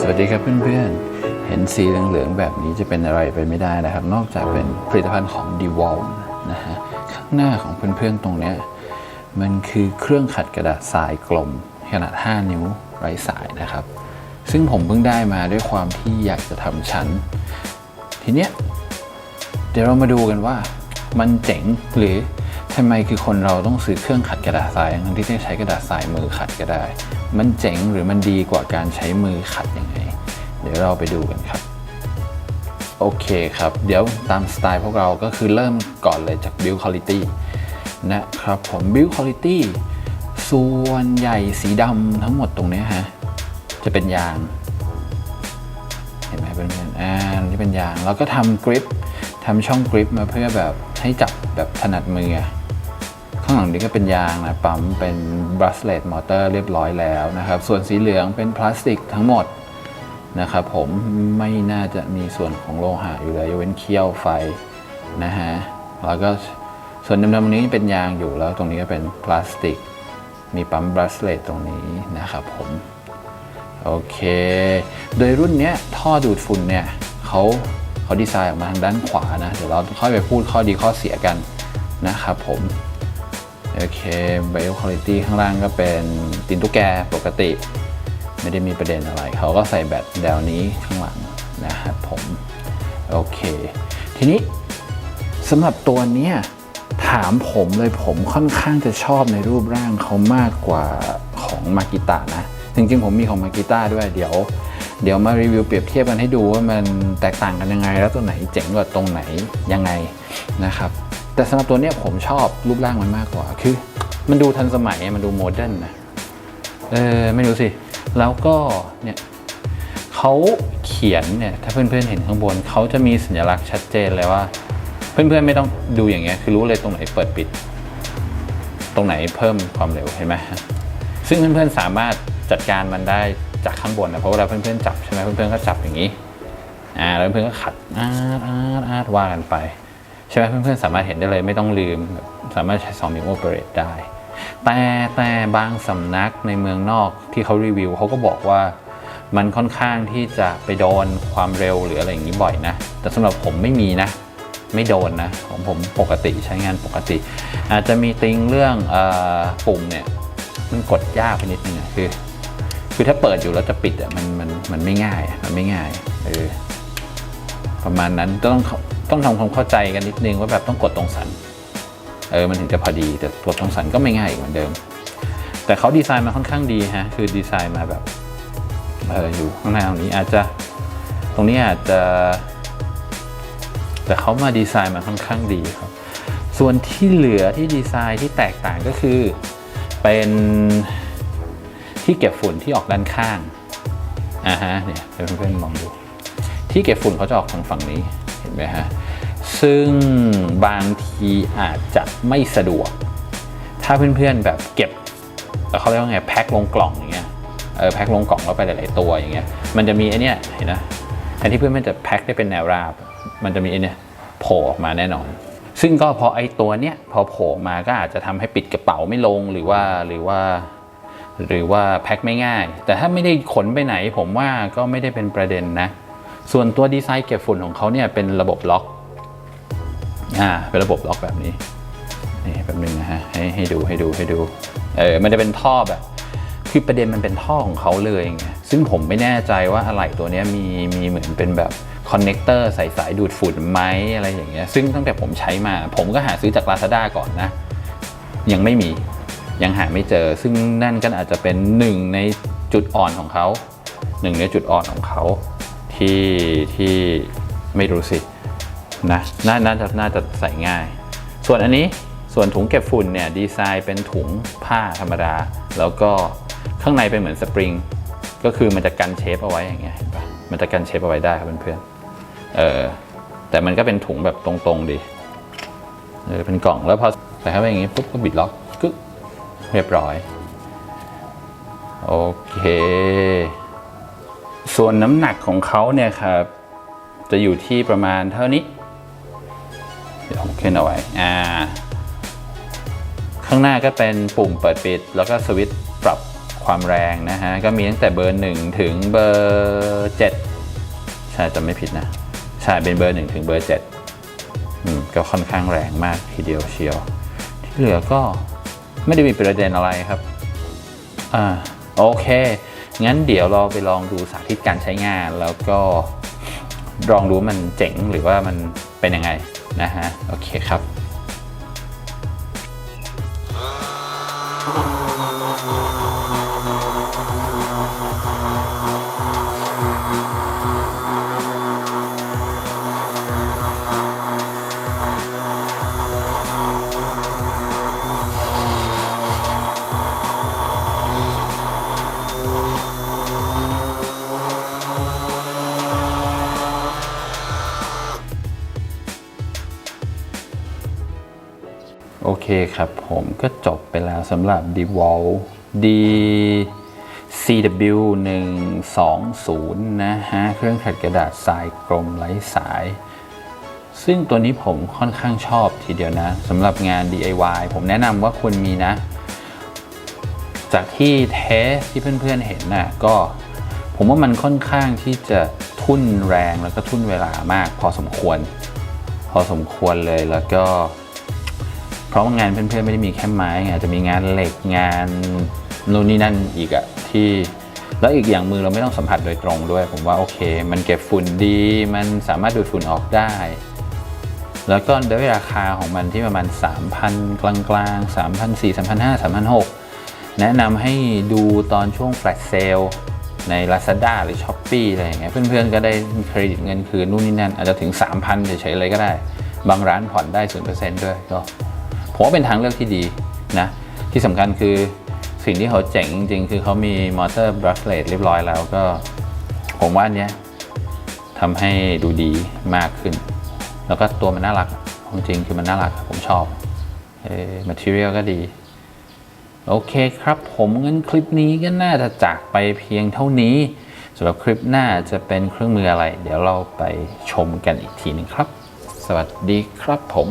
สวัสดีครับเพื่อนๆ เห็นสีเหลืองๆแบบนี้จะเป็นอะไรไปไม่ได้นะครับ นอกจากเป็นผลิตภัณฑ์ของ d e w a l นะฮะข้างหน้าของเพื่อนๆตรงเนี้ยมันคือเครื่องขัดกระดาษทรายกลม ขนาด 5 นิ้วไร้สายนะครับ ซึ่งผมเพิ่งได้มาด้วยความที่อยากจะทำชั้น ทีเนี้ยเดี๋ยวเรามาดูกันว่ามันเจ๋งหรือ ทำไมคือคนเราต้องซื้อเครื่องขัดกระดาษทรายทั้งที่ได้ใช้กระดาษทรายมือขัดก็ได้ มันเจ๋งหรือมันดีกว่าการใช้มือขัดยังไง เดี๋ยวเราไปดูกันครับ โอเคครับ เดี๋ยวตามสไตล์พวกเราก็คือเริ่มก่อนเลยจาก build quality นะครับผม build quality ส่วนใหญ่สีดำทั้งหมดตรงนี้ฮะ จะเป็นยาง เห็นไหมเพื่อนอ่านี่เป็นยาง แล้วก็ทำกริปทำช่องกริปมาเพื่อแบบให้จับแบบถนัดมือ ข้างหลังนี้ก็เป็นยางนะปั๊มเป็น brushless motor เรียบร้อยแล้วนะครับ ส่วนสีเหลืองเป็นพลาสติกทั้งหมดนะครับผมไม่น่าจะมีส่วนของโลหะอยู่เลยยกเว้นเขี้ยวไฟนะฮะแล้วก็ส่วนดำๆนี้เป็นยางอยู่แล้วตรงนี้ก็เป็นพลาสติก มีปั๊ม brushless ตรงนี้นะครับผมโอเค โดยรุ่นนี้ท่อดูดฝุ่นเนี่ยเขาเขาดีไซน์ออกมาทางด้านขวานะ เดี๋ยวเราค่อยไปพูดข้อดีข้อเสียกันนะครับผม โอเค Bio Quality ข้างล่างก็เป็นตินตุ๊กแกปกติ ไม่ได้มีประเด็นอะไร เขาก็ใส่แบตแนวนี้ข้างหลังนะครับผม โอเค ทีนี้สำหรับตัวเนี้ยถามผมเลยผมค่อนข้างจะชอบในรูปร่างเขามากกว่าของมากิตะนะ จริงๆ ผมมีของมากิต้าด้วยเดี๋ยว เดี๋ยวมารีวิวเปรียบเทียบกันให้ดูว่ามันแตกต่างกันยังไง แล้วตัวไหนเจ๋งกว่าตรงไหนยังไงนะครับ แต่สำหรับตัวเนี้ยผมชอบรูปร่างมันมากกว่า คือ มันดูทันสมัยมันดูโมเดิร์นนะเออไม่รู้สิ แล้วก็เนี่ยเขาเขียนเนี่ยถ้าเพื่อนๆเห็นข้างบนเขาจะมีสัญลักษณ์ชัดเจนเลยว่า เพื่อนๆไม่ต้องดูอย่างเงี้ยคือรู้เลยตรงไหนเปิดปิด ตรงไหนเพิ่มความเร็วเห็นไหมซึ่งเพื่อนๆสามารถจัดการมันได้จากข้างบนนะเพราะเวลาเพื่อนๆจับใช่ไหมเพื่อนๆก็จับอย่างนี้อ่าแล้วเพื่อนก็ขัดอาดอาดอาดว่ากันไป ใช่ไหมเพื่อนๆสามารถเห็นได้เลยไม่ต้องลืม สามารถใช้สองนิ้วโอเปเรตได้ แต่แต่บางสำนักในเมืองนอกที่เขารีวิวเขาก็บอกว่ามันค่อนข้างที่จะไปโดนความเร็วหรืออะไรอย่างนี้บ่อยนะ แต่สำหรับผมไม่มีนะ ไม่โดนนะของผมปกติใช้งานปกติ อาจจะมีติงเรื่องอปุ่มเนี่ยมันกดยากไปนิดนึงคือ คือถ้าเปิดอยู่แล้วจะปิดอะมันมันมันไม่ง่ายมันไม่ง่ายเออประมาณนั้นต้อง ต้องทำความเข้าใจกันนิดนึงว่าแบบต้องกดตรงสัน เออมันถึงจะพอดีแต่กดตรงสันก็ไม่ง่ายอีกเหมือนเดิม แต่เขาดีไซน์มาค่อนข้างดีฮะคือดีไซน์มาแบบเอออยู่ข้างในตรงนี้อาจจะตรงนี้อาจจะ แต่เขามาดีไซน์มาค่อนข้างดีครับ ส่วนที่เหลือที่ดีไซน์ที่แตกต่างก็คือเป็นที่เก็บฝุ่นที่ออกด้านข้างอ่าฮะเนี่ยเพื่อนๆมองดู ที่เก็บฝุ่นเขาจะออกทางฝั่งนี้ ห็นไหมฮะซึ่งบางทีอาจจะไม่สะดวก ถ้าเพื่อนๆแบบเก็บเขาเรียกว่าไงแพ็คลงกล่องอย่างเงี้ยเออแพ็คลงกล่องแล้วไปหลายๆตัวอย่างเงี้ยมันจะมีไอเนี้ยเห็นนะแทนที่เพื่อนมันจะแพ็คได้เป็นแนวราบ มันจะมีไอเนี้ยโผล่ออกมาแน่นอน ซึ่งก็พอไอตัวเนี้ยพอโผล่มาก็อาจจะทำให้ปิดกระเป๋าไม่ลงหรือว่าหรือว่าหรือว่าแพ็คไม่ง่าย แต่ถ้าไม่ได้ขนไปไหนผมว่าก็ไม่ได้เป็นประเด็นนะ ส่วนตัวดีไซน์เก็บฝุ่นของเขาเนี่ยเป็นระบบล็อกอ่าเป็นระบบล็อกแบบนี้นี่แป๊บนึงนะฮะให้ให้ดูให้ดูให้ดูเออมันจะเป็นท่อแบบคือประเด็นมันเป็นท่อของเขาเลยไงซึ่งผมไม่แน่ใจว่าอะไหล่ตัวนี้มีมีเหมือนเป็นแบบคอนเนคเตอร์ใส่สายดูดฝุ่นไหมอะไรอย่างเงี้ยซึ่งตั้งแต่ผมใช้มา ผมก็หาซื้อจาก Lazada ก่อนนะ ยังไม่มียังหาไม่เจอ ซึ่งนั่นก็อาจจะเป็นหนึ่งในจุดอ่อนของเขาหนึ่งในจุดอ่อนของเขา ที่ที่ไม่รู้สินะนาน่าจะน่าจะใส่ง่าย ส่วนอันนี้ส่วนถุงเก็บฝุ่นเนี่ยดีไซน์เป็นถุงผ้าธรรมดา แล้วก็ข้างในเป็นเหมือนสปริง ก็คือมันจะกันเชฟเอาไว้อย่างเงี้ยเห็นปะมันจะกันเชฟเอาไว้ได้ครับเพื่อนๆเออแต่มันก็เป็นถุงแบบตรงๆดีเออเป็นกล่องแล้วพอใส่เข้าไปอย่างงี้ปุ๊บก็บิดล็อกกึ๊กเรียบร้อย โอเค ส่วนน้ำหนักของเขาเนี่ยครับ จะอยู่ที่ประมาณเท่านี้ เดี๋ยวผมขึ้นเอาไว้อ่าข้างหน้าก็เป็นปุ่มเปิดปิด แล้วก็สวิตช์ปรับความแรงนะฮะ ก็มีตั้งแต่เบอร์ 1 ถึงเบอร์ 7 ใช่จำไม่ผิดนะ ใช่เป็นเบอร์ 1 ถึงเบอร์ 7 อืม ก็ค่อนข้างแรงมากทีเดียวเชียว ที่เหลือก็ไม่ได้มีประเด็นอะไรครับ อ่า โอเค งั้นเดี๋ยวเราไปลองดูสาธิตการใช้งาน แล้วก็ลองดูมันเจ๋งหรือว่ามันเป็นยังไงนะฮะโอเคครับ โอเคครับผมก็จบไปแล้วสำหรับ d w a l D CW 120นะฮะ เครื่องขัดกระดาษทรายกลมไร้สาย ซึ่งตัวนี้ผมค่อนข้างชอบทีเดียวนะสำหรับงาน DIY ผมแนะนำว่าควรมีนะ จากที่เทสที่เพื่อนๆเห็นน่ะก็ผมว่ามันค่อนข้างที่จะทุ่นแรงแล้วก็ทุ่นเวลามาก พอสมควร พอสมควรเลยแล้วก็ ราะว่างานเพื่อนๆไม่ได้มีแค่ไม้ไงอาจจะมีงานเหล็กงานนู่นนี่นั่นอีกอะที่แล้วอีกอย่างมือเราไม่ต้องสัมผัสโดยตรงด้วย ผมว่าโอเค มันเก็บฝุ่นดีมันสามารถดูดฝุ่นออกได้ แล้วก็ด้วยราคาของมันที่ประมาณ 3,000 กลางๆ 3,400 3,500 3,600 แนะนำให้ดูตอนช่วงแฟลชเซลใน Lazada หรือ s h อ p e e อะไรอย่างเงี้ยเพื่อนๆ ก็ได้เครดิตเงินคืนนู่นนี่นั่นอาจจะถึง 3,000เฉยๆเลยก็ได้ บางร้านผ่อนได้ 0%ด้วยก็ ผมว่าเป็นทางเลือกที่ดีนะ ที่สำคัญคือสิ่งที่เขาเจ๋งจริงๆ คือเขามีมอเตอร์บรัชเลตเรียบร้อยแล้วก็ ผมว่าอันเนี้ยทำให้ดูดีมากขึ้น แล้วก็ตัวมันน่ารักจริงๆคือมันน่ารักผมชอบเออ material ก็ดี โอเคครับผมงั้นคลิปนี้ก็น่าจะจากไปเพียงเท่านี้สำหรับคลิปหน้าจะเป็นเครื่องมืออะไร เดี๋ยวเราไปชมกันอีกทีหนึงครับ สวัสดีครับผม